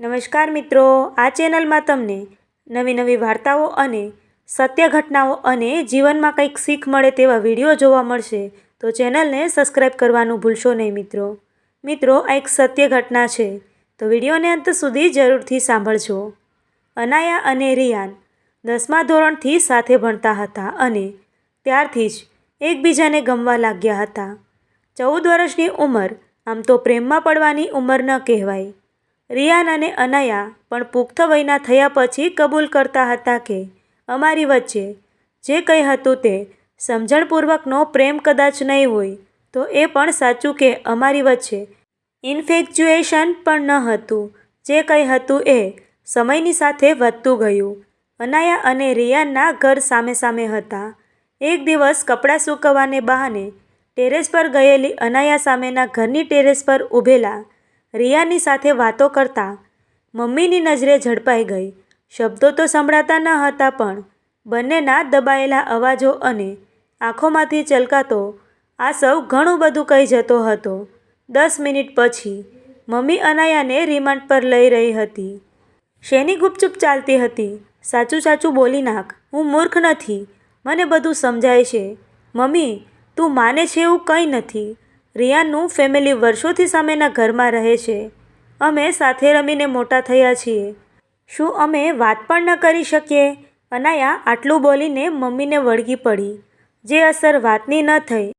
નમસ્કાર મિત્રો, આ ચેનલમાં તમને નવી નવી વાર્તાઓ અને સત્ય ઘટનાઓ અને જીવનમાં કંઈક શીખ મળે તેવા વીડિયો જોવા મળશે, તો ચેનલને સબસ્ક્રાઈબ કરવાનું ભૂલશો નહીં મિત્રો. મિત્રો, આ એક સત્ય ઘટના છે, તો વિડીયોને અંત સુધી જરૂરથી સાંભળજો. અનાયા અને રિયાન દસમા ધોરણથી સાથે ભણતા હતા અને ત્યારથી જ એકબીજાને ગમવા લાગ્યા હતા. ચૌદ વર્ષની ઉંમર, આમ તો પ્રેમમાં પડવાની ઉંમર ન કહેવાય. રિયાન અને અનાયા પણ પુખ્ત વયના થયા પછી કબૂલ કરતા હતા કે અમારી વચ્ચે જે કંઈ હતું તે સમજણપૂર્વકનો પ્રેમ કદાચ નહીં હોય, તો એ પણ સાચું કે અમારી વચ્ચે ઇન્ફેક્ચ્યુએશન પણ ન હતું. જે કંઈ હતું એ સમયની સાથે વધતું ગયું. અનાયા અને રિયાનના ઘર સામે સામે હતા. એક દિવસ કપડાં સૂકવવાને બહાને ટેરેસ પર ગયેલી અનાયા સામેના ઘરની ટેરેસ પર ઊભેલા રિયાની સાથે વાતો કરતા મમ્મીની નજરે ઝડપાઈ ગઈ. શબ્દો તો સંભળાતા ન હતા પણ બંનેના દબાયેલા અવાજો અને આંખોમાંથી ચલકાતો આ સૌ ઘણું બધું કહી જતો હતો. દસ મિનિટ પછી મમ્મી અનાયાને રિમાન્ડ પર લઈ રહી હતી. શેની ગુપચુપ ચાલતી હતી? સાચું સાચું બોલી નાખ. હું મૂર્ખ નથી. મને બધું સમજાય છે. મમ્મી, તું માને છે એવું કંઈ નથી. રિયાનનું ફેમિલી વર્ષોથી સામેના ઘરમાં રહે છે. અમે સાથે રમીને મોટા થયા છીએ. શું અમે વાત પણ ન કરી શકીએ? અનાયા આટલું બોલીને મમ્મીને વળગી પડી. જે અસર વાતની ન થઈ,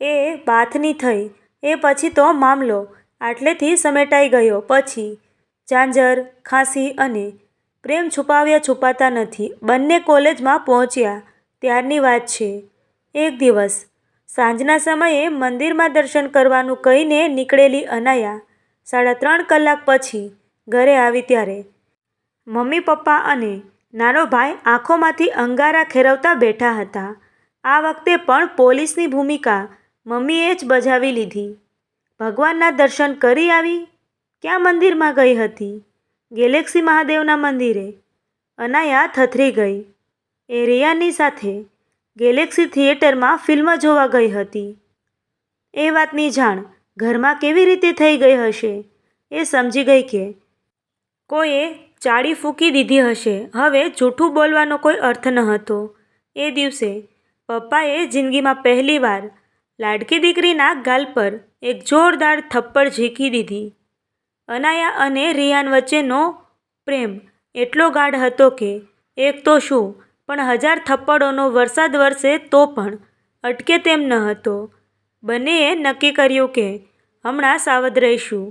એ બાથની થઈ, એ પછી તો મામલો આટલેથી સમેટાઈ ગયો. પછી ઝાંઝર, ખાંસી અને પ્રેમ છુપાવ્યા છુપાતા નથી. બંને કોલેજમાં પહોંચ્યા. ત્યારની વાત છે. એક દિવસ સાંજના સમયે મંદિરમાં દર્શન કરવાનું કહીને નીકળેલી અનાયા સાડા ત્રણ કલાક પછી ઘરે આવી ત્યારે મમ્મી, પપ્પા અને નાનો ભાઈ આંખોમાંથી અંગારા ખેરવતા બેઠા હતા. આ વખતે પણ પોલીસની ભૂમિકા મમ્મીએ જ બજાવી લીધી. ભગવાનના દર્શન કરી આવી? ક્યાં મંદિરમાં ગઈ હતી? ગેલેક્સી મહાદેવના મંદિરે અનાયા થથરી ગઈ. એ રિયાની સાથે ગેલેક્સી થિયેટરમાં ફિલ્મ જોવા ગઈ હતી. એ વાતની જાણ ઘરમાં કેવી રીતે થઈ ગઈ હશે એ સમજી ગઈ કે કોઈએ ચાળી ફૂંકી દીધી હશે. હવે જૂઠું બોલવાનો કોઈ અર્થ ન હતો. એ દિવસે પપ્પાએ જિંદગીમાં પહેલીવાર લાડકી દીકરીના ગાલ પર એક જોરદાર થપ્પડ ઝીકી દીધી. અનાયા અને રિયાન વચ્ચેનો પ્રેમ એટલો ગાઢ હતો કે એક તો શું પણ હજાર થપ્પડોનો વરસાદ વરસે તો પણ અટકે તેમ ન હતો. બંનેએ નક્કી કર્યું કે હમણાં સાવધ રહીશું.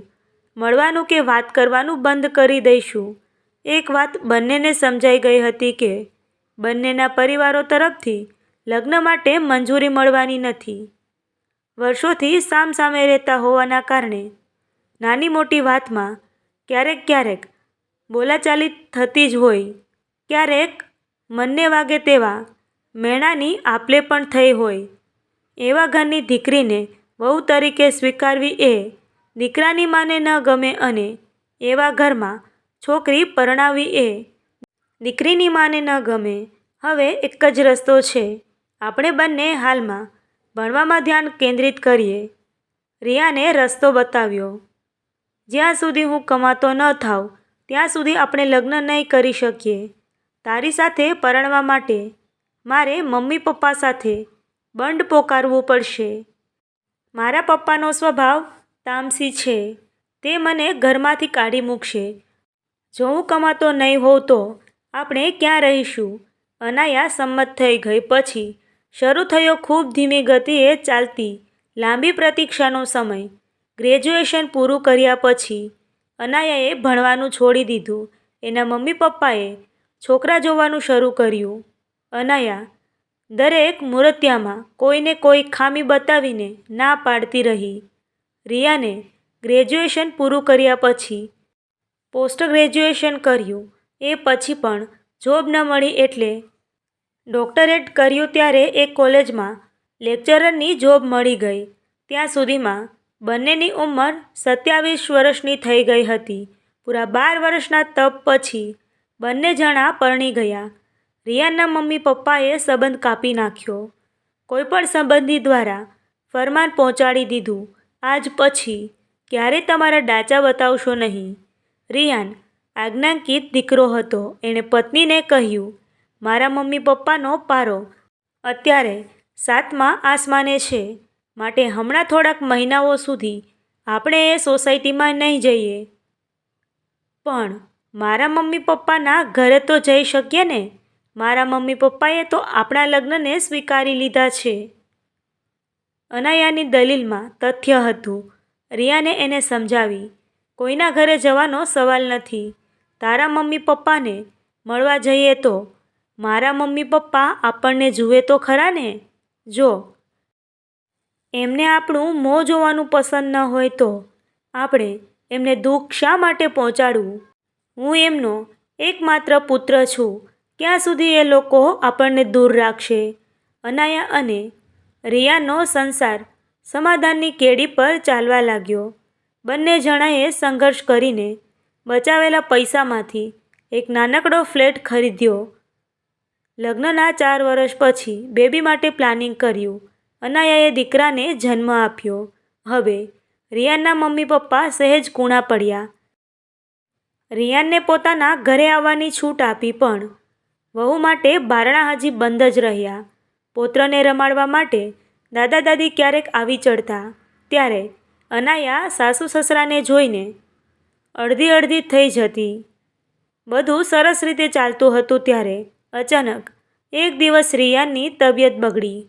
મળવાનું કે વાત કરવાનું બંધ કરી દઈશું. એક વાત બંનેને સમજાઈ ગઈ હતી કે બંનેના પરિવારો તરફથી લગ્ન માટે મંજૂરી મળવાની નથી. વર્ષોથી સામસામે રહેતા હોવાના કારણે નાની મોટી વાતમાં ક્યારેક ક્યારેક બોલાચાલી થતી જ હોય. ક્યારેક મનને વાગે તેવા મેણાની આપલે પણ થઈ હોય. એવા ઘરની દીકરીને વહુ તરીકે સ્વીકારવી એ દીકરાની માને ન ગમે અને એવા ઘરમાં છોકરી પરણાવવી એ દીકરીની માને ન ગમે. હવે એક જ રસ્તો છે. આપણે બંને હાલમાં ભણવામાં ધ્યાન કેન્દ્રિત કરીએ. રિયાને રસ્તો બતાવ્યો. જ્યાં સુધી હું કમાતો ન થાવ ત્યાં સુધી આપણે લગ્ન નહીં કરી શકીએ. તારી સાથે પરણવા માટે મારે મમ્મી પપ્પા સાથે બંડ પોકારવું પડશે. મારા પપ્પાનો સ્વભાવ તામસી છે. તે મને ઘરમાંથી કાઢી મૂકશે. જો હું કમાતો નહીં હોઉં તો આપણે ક્યાં રહીશું? અનાયા સંમત થઈ ગઈ. પછી શરૂ થયો ખૂબ ધીમી ગતિએ ચાલતી લાંબી પ્રતીક્ષાનો સમય. ગ્રેજ્યુએશન પૂરું કર્યા પછી અનાયાએ ભણવાનું છોડી દીધું. એના મમ્મી પપ્પાએ છોકરા જોવાનું શરૂ કર્યું. અનાયા દરેક મૂર્ત્યામાં કોઈને કોઈ ખામી બતાવીને ના પાડતી રહી. રિયાને ગ્રેજ્યુએશન પૂરું કર્યા પછી પોસ્ટ ગ્રેજ્યુએશન કર્યું. એ પછી પણ જોબ ન મળી એટલે ડોક્ટરેટ કર્યું ત્યારે એ કોલેજમાં લેક્ચરરની જોબ મળી ગઈ. ત્યાં સુધીમાં બંનેની ઉંમર સત્યાવીસ વર્ષની થઈ ગઈ હતી. પૂરા બાર વર્ષના તપ પછી બંને જણા પરણી ગયા. રિયાના મમ્મી પપ્પાએ સંબંધ કાપી નાખ્યો. કોઈપણ સંબંધી દ્વારા ફરમાન પહોંચાડી દીધું. આજ પછી ક્યારે તમારા ડાચા બતાવશો નહીં. રિયાન આજ્ઞાંકિત દીકરો હતો. એણે પત્નીને કહ્યું, મારા મમ્મી પપ્પાનો પારો અત્યારે સાતમા આસમાને છે. માટે હમણાં થોડાક મહિનાઓ સુધી આપણે એ સોસાયટીમાં નહીં જઈએ. પણ મારા મમ્મી પપ્પાના ઘરે તો જઈ શકીએ ને? મારા મમ્મી પપ્પાએ તો આપણા લગ્નને સ્વીકારી લીધા છે. અનાયાની દલીલમાં તથ્ય હતું. રિયાને એને સમજાવી, કોઈના ઘરે જવાનો સવાલ નથી. તારા મમ્મી પપ્પાને મળવા જઈએ તો? મારા મમ્મી પપ્પા આપણને જુએ તો ખરા ને? જો. એમને આપણું મોં જોવાનું પસંદ ન હોય તો? આપણે એમને દુઃખ શા માટે પહોંચાડવું? હું એમનો એકમાત્ર પુત્ર છું. ક્યાં સુધી એ લોકો આપણને દૂર રાખશે? અનાયા અને રિયાનો સંસાર સમાધાનની કેડી પર ચાલવા લાગ્યો. બંને જણાએ સંઘર્ષ કરીને બચાવેલા પૈસામાંથી એક નાનકડો ફ્લેટ ખરીદ્યો. લગ્નના ચાર વર્ષ પછી બેબી માટે પ્લાનિંગ કર્યું. અનાયાએ દીકરાને જન્મ આપ્યો. હવે રિયાના મમ્મી પપ્પા સહેજ કૂણા પડ્યા. રિયાનને પોતાના ઘરે આવવાની છૂટ આપી પણ વહુ માટે બારણા હજી બંધ જ રહ્યા. પોત્રને રમાડવા માટે દાદા દાદી ક્યારેક આવી ચડતા. ત્યારે અનાયા સાસુ સસરાને જોઈને અડધી અડધી થઈ જતી. બધું સરસ રીતે ચાલતું હતું ત્યારે અચાનક એક દિવસ રિયાનની તબિયત બગડી.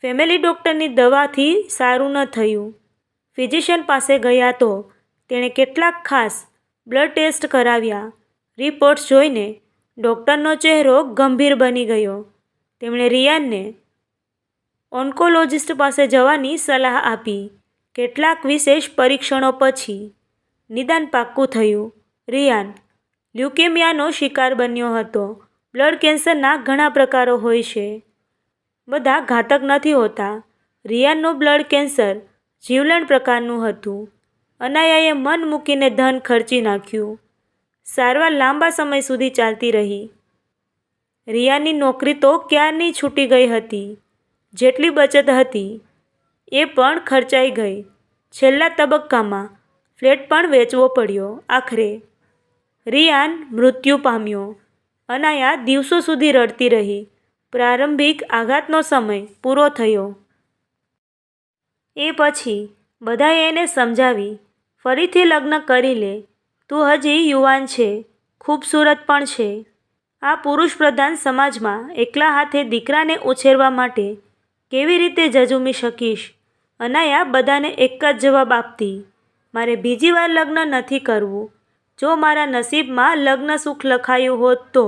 ફેમિલી ડૉક્ટરની દવાથી સારું ન થયું. ફિઝિશિયન પાસે ગયા તો તેણે કેટલાક ખાસ બ્લડ ટેસ્ટ કરાવ્યા. રિપોર્ટ્સ જોઈને ડૉક્ટરનો ચહેરો ગંભીર બની ગયો. તેમણે રિયાનને ઓન્કોલોજિસ્ટ પાસે જવાની સલાહ આપી. કેટલાક વિશેષ પરીક્ષણો પછી નિદાન પાક્કું થયું. રિયાન લ્યુકેમિયાનો શિકાર બન્યો હતો. બ્લડ કેન્સરના ઘણા પ્રકારો હોય છે. બધા ઘાતક નથી હોતા. રિયાનનું બ્લડ કેન્સર જીવલેણ પ્રકારનું હતું. અનાયાએ મન મૂકીને ધન ખર્ચી નાખ્યું. સારવાર લાંબા સમય સુધી ચાલતી રહી. રિયાની નોકરી તો ક્યારની છૂટી ગઈ હતી? જેટલી બચત હતી, એ પણ ખર્ચાઈ ગઈ. છેલ્લા તબક્કામાં ફ્લેટ પણ વેચવો પડ્યો, આખરે. રિયાન મૃત્યુ પામ્યો. અનાયા દિવસો સુધી રડતી રહી. પ્રારંભિક આઘાતનો સમય પૂરો થયો. એ પછી બધાએ એને સમજાવી ફરીથી લગ્ન કરી લે. તું હજી યુવાન છે, ખૂબસૂરત પણ છે. આ પુરુષ પ્રધાન સમાજમાં એકલા હાથે દીકરાને ઉછેરવા માટે કેવી રીતે જજુમી શકીશ? અનાયા બધાને એક જ જવાબ આપતી, મારે બીજી વાર લગ્ન નથી કરવું. જો મારા નસીબમાં લગ્ન સુખ લખાયું હોત તો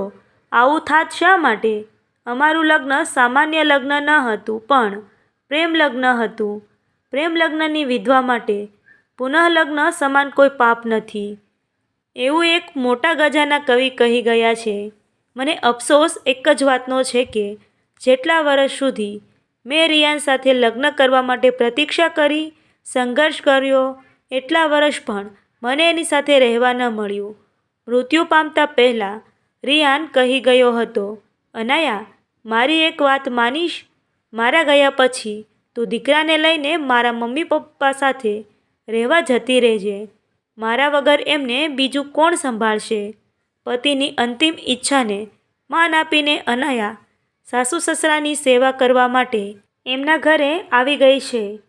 આવું થાત શા માટે? અમારું લગ્ન સામાન્ય લગ્ન ન હતું, પણ પ્રેમ લગ્ન હતું. પ્રેમ લગ્નની વિધવા માટે પુનઃલગ્ન સમાન કોઈ પાપ નથી. એવું એક મોટા ગજાના કવિ કહી ગયા છે, મને અફસોસ એક જ વાતનો છે કે, જેટલા વર્ષ સુધી મેં રિયાન સાથે લગ્ન કરવા માટે પ્રતીક્ષા કરી, સંઘર્ષ કર્યો, એટલા વર્ષ પણ મને એની સાથે રહેવા ન મળ્યું. મૃત્યુ પામતા પહેલાં રિયાન કહી ગયો હતો, અનાયા, મારી એક વાત માનીશ? મારા ગયા પછી તું દીકરાને લઈને મારા મમ્મી પપ્પા સાથે રહેવા જતી રહેજે. મારા વગર એમને બીજું કોણ સંભાળશે? પતિની અંતિમ ઈચ્છાને માન આપીને અનાયા સાસુ સસરાની સેવા કરવા માટે એમના ઘરે આવી ગઈ છે.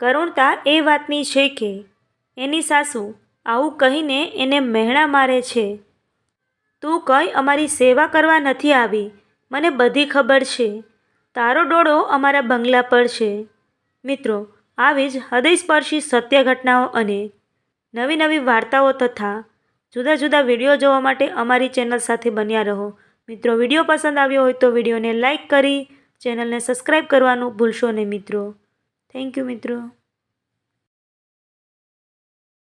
કરુણતા એ વાતની છે કે એની સાસુ આવું કહીને એને મહેણા મારે છે. તું કંઈ અમારી સેવા કરવા નથી આવી. મને બધી ખબર છે. તારો ડોળો અમારા બંગલા પર છે. મિત્રો આવી જ હૃદયસ્પર્શી સત્ય ઘટનાઓ અને નવી નવી વાર્તાઓ તથા જુદા જુદા વીડિયો જોવા માટે અમારી ચેનલ સાથે બન્યા રહો. મિત્રો, વીડિયો પસંદ આવ્યો હોય તો વિડીયોને લાઇક કરી, ચેનલને સબસ્ક્રાઈબ કરવાનું ભૂલશો નહીં મિત્રો. થેન્ક યુ મિત્રો.